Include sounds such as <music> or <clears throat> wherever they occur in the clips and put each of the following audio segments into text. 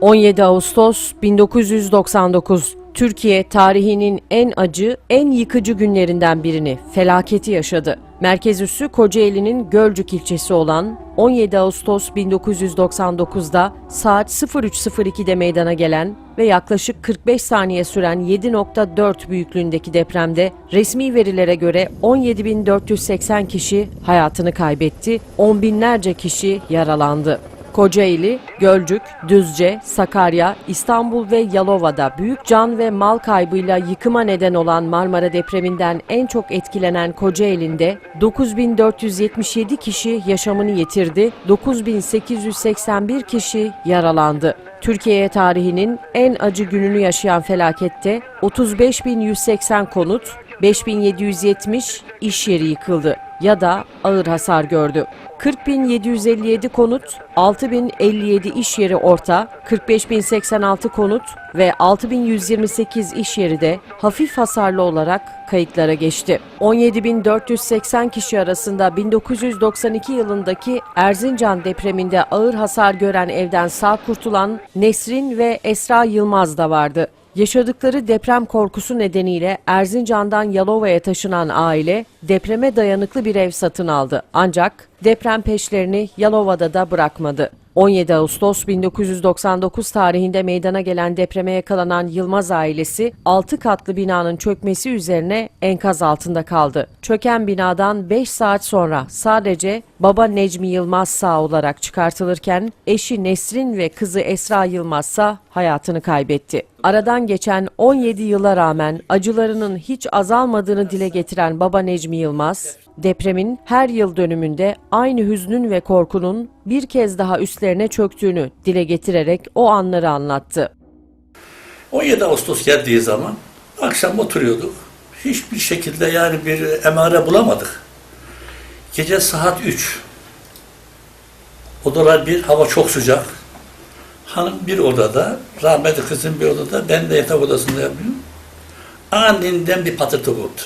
17 Ağustos 1999 Türkiye tarihinin en acı, en yıkıcı günlerinden birini, felaketi yaşadı. Merkez üssü Kocaeli'nin Gölcük ilçesi olan 17 Ağustos 1999'da saat 03.02'de meydana gelen ve yaklaşık 45 saniye süren 7.4 büyüklüğündeki depremde resmi verilere göre 17.480 kişi hayatını kaybetti, on binlerce kişi yaralandı. Kocaeli, Gölcük, Düzce, Sakarya, İstanbul ve Yalova'da büyük can ve mal kaybıyla yıkıma neden olan Marmara depreminden en çok etkilenen Kocaeli'nde 9477 kişi yaşamını yitirdi, 9881 kişi yaralandı. Türkiye tarihinin en acı gününü yaşayan felakette 35180 konut, 5770 iş yeri yıkıldı ya da ağır hasar gördü. 40.757 konut, 6.057 iş yeri orta, 45.086 konut ve 6.128 iş yeri de hafif hasarlı olarak kayıtlara geçti. 17.480 kişi arasında 1992 yılındaki Erzincan depreminde ağır hasar gören evden sağ kurtulan Nesrin ve Esra Yılmaz da vardı. Yaşadıkları deprem korkusu nedeniyle Erzincan'dan Yalova'ya taşınan aile depreme dayanıklı bir ev satın aldı. Ancak deprem peşlerini Yalova'da da bırakmadı. 17 Ağustos 1999 tarihinde meydana gelen depreme yakalanan Yılmaz ailesi 6 katlı binanın çökmesi üzerine enkaz altında kaldı. Çöken binadan 5 saat sonra sadece baba Necmi Yılmaz sağ olarak çıkartılırken eşi Nesrin ve kızı Esra Yılmaz ise hayatını kaybetti. Aradan geçen 17 yıla rağmen acılarının hiç azalmadığını dile getiren baba Necmi Yılmaz, depremin her yıl dönümünde aynı hüznün ve korkunun bir kez daha üstlerine çöktüğünü dile getirerek o anları anlattı. 17 Ağustos geldiği zaman akşam oturuyorduk. Hiçbir şekilde yani bir emare bulamadık. Gece saat 3. Odalar bir, hava çok sıcak. Hanım bir odada, rahmetli kızım bir odada, ben de yatak odasında yapıyorum. Aniden bir patırtı koptu.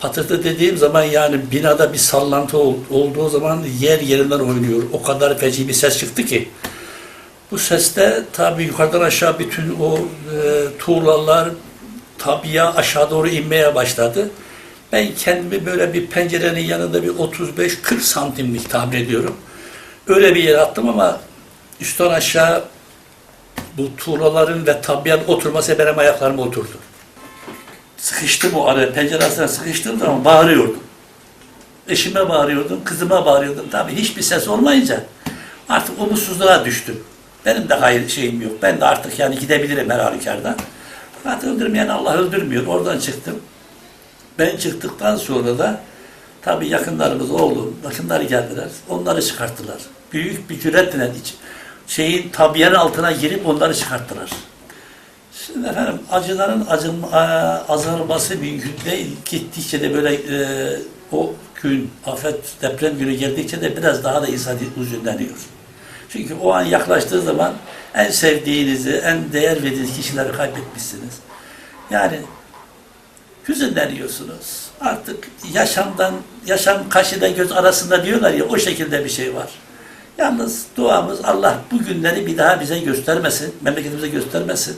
Patırtı dediğim zaman yani binada bir sallantı ol- olduğu zaman yer yerinden oynuyor. O kadar feci bir ses çıktı ki. Bu seste tabi yukarıdan aşağı bütün o e, tuğlalar tabiye aşağı doğru inmeye başladı. Ben kendimi böyle bir pencerenin yanında bir 35-40 santimlik tahmin ediyorum. Öyle bir yere attım ama üstten aşağı bu tuğlaların ve tabiyenin oturması benim ayaklarıma oturdu. Sıkıştım o araya, pencere arasına sıkıştığım zaman bağırıyordum. Eşime bağırıyordum, kızıma bağırıyordum. Tabii hiçbir ses olmayınca artık umutsuzluğa düştüm. Benim de hayır şeyim yok. Ben de artık yani gidebilirim her halükarda. Fakat öldürmeyen Allah öldürmüyor. Oradan çıktım. Ben çıktıktan sonra da tabii yakınlarımız oğlum, yakınları geldiler. Onları çıkarttılar. Büyük bir cüretle şeyin tabiyenin altına girip onları çıkarttılar. Şimdi efendim acıların acınma, a- azalması mümkün değil. Gittikçe de böyle e, o gün, afet, deprem günü geldikçe de biraz daha da insan hüzünleniyor. Çünkü o an yaklaştığı zaman en sevdiğinizi, en değer verdiğiniz kişileri kaybetmişsiniz. Yani hüzünleniyorsunuz. Artık yaşamdan, yaşam kaşıyla göz arasında diyorlar ya o şekilde bir şey var. Yalnız duamız Allah bu günleri bir daha bize göstermesin, memleketimize göstermesin.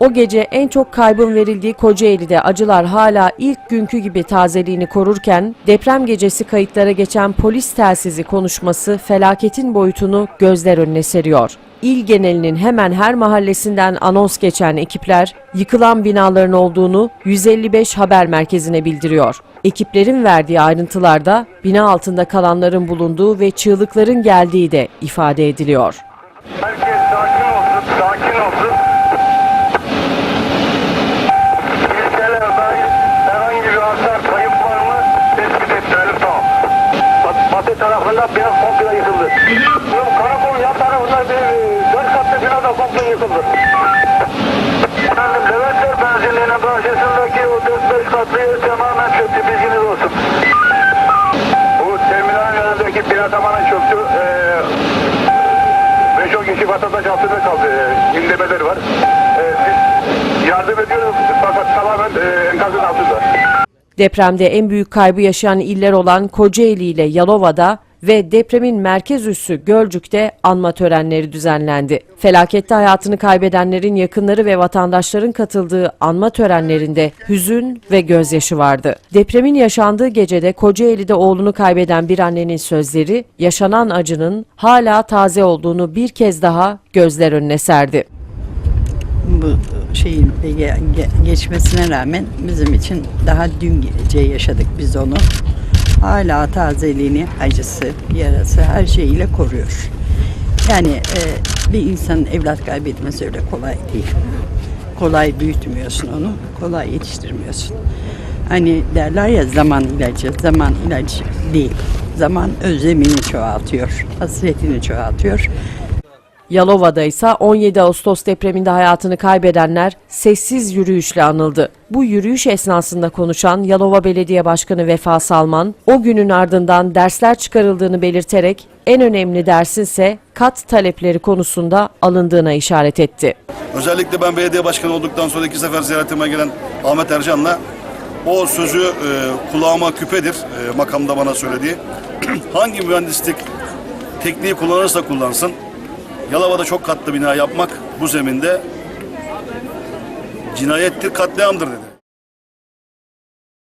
O gece en çok kaybın verildiği Kocaeli'de acılar hala ilk günkü gibi tazeliğini korurken deprem gecesi kayıtlara geçen polis telsizi konuşması felaketin boyutunu gözler önüne seriyor. İl genelinin hemen her mahallesinden anons geçen ekipler yıkılan binaların olduğunu 155 haber merkezine bildiriyor. Ekiplerin verdiği ayrıntılarda bina altında kalanların bulunduğu ve çığlıkların geldiği de ifade ediliyor. Herkes sakin olsun, sakin olsun. İlçelerde herhangi bir hasar, kayıp var mı? Tespit ettirelim, tamam. Bat- Batı tarafında bina komple yıkıldı. Yok, karakol yan tarafında bir dört katlı bina da komple yıkıldı. Efendim, Leventler benzinliğinin bahçesindeki o dört beş katlı yer tamamen çöktü, bilginiz olsun. Bu terminalin önündeki tamamen çöktü. Ee, 5-10 kişi vatandaş altında kaldı. E, inlemeleri var. E, biz yardım ediyoruz fakat tamamen e, enkazın altında. Depremde en büyük kaybı yaşayan iller olan Kocaeli ile Yalova'da ve depremin merkez üssü Gölcük'te anma törenleri düzenlendi. Felakette hayatını kaybedenlerin yakınları ve vatandaşların katıldığı anma törenlerinde hüzün ve gözyaşı vardı. Depremin yaşandığı gecede Kocaeli'de oğlunu kaybeden bir annenin sözleri yaşanan acının hala taze olduğunu bir kez daha gözler önüne serdi. bu şeyin geçmesine rağmen bizim için daha dün gece yaşadık biz onu. Hala tazeliğini, acısı, yarası her şeyiyle koruyor. Yani e, bir insanın evlat kaybetmesi öyle kolay değil. Kolay büyütmüyorsun onu, kolay yetiştirmiyorsun. Hani derler ya zaman ilacı, zaman ilacı değil. Zaman özlemini çoğaltıyor, hasretini çoğaltıyor. Yalova'da ise 17 Ağustos depreminde hayatını kaybedenler sessiz yürüyüşle anıldı. Bu yürüyüş esnasında konuşan Yalova Belediye Başkanı Vefa Salman, o günün ardından dersler çıkarıldığını belirterek en önemli dersinse kat talepleri konusunda alındığına işaret etti. Özellikle ben belediye başkanı olduktan sonra iki sefer ziyaretime gelen Ahmet Ercan'la o sözü e, kulağıma küpedir e, makamda bana söylediği. <clears throat> Hangi mühendislik tekniği kullanırsa kullansın Yalova'da çok katlı bina yapmak bu zeminde cinayettir, katliamdır dedi.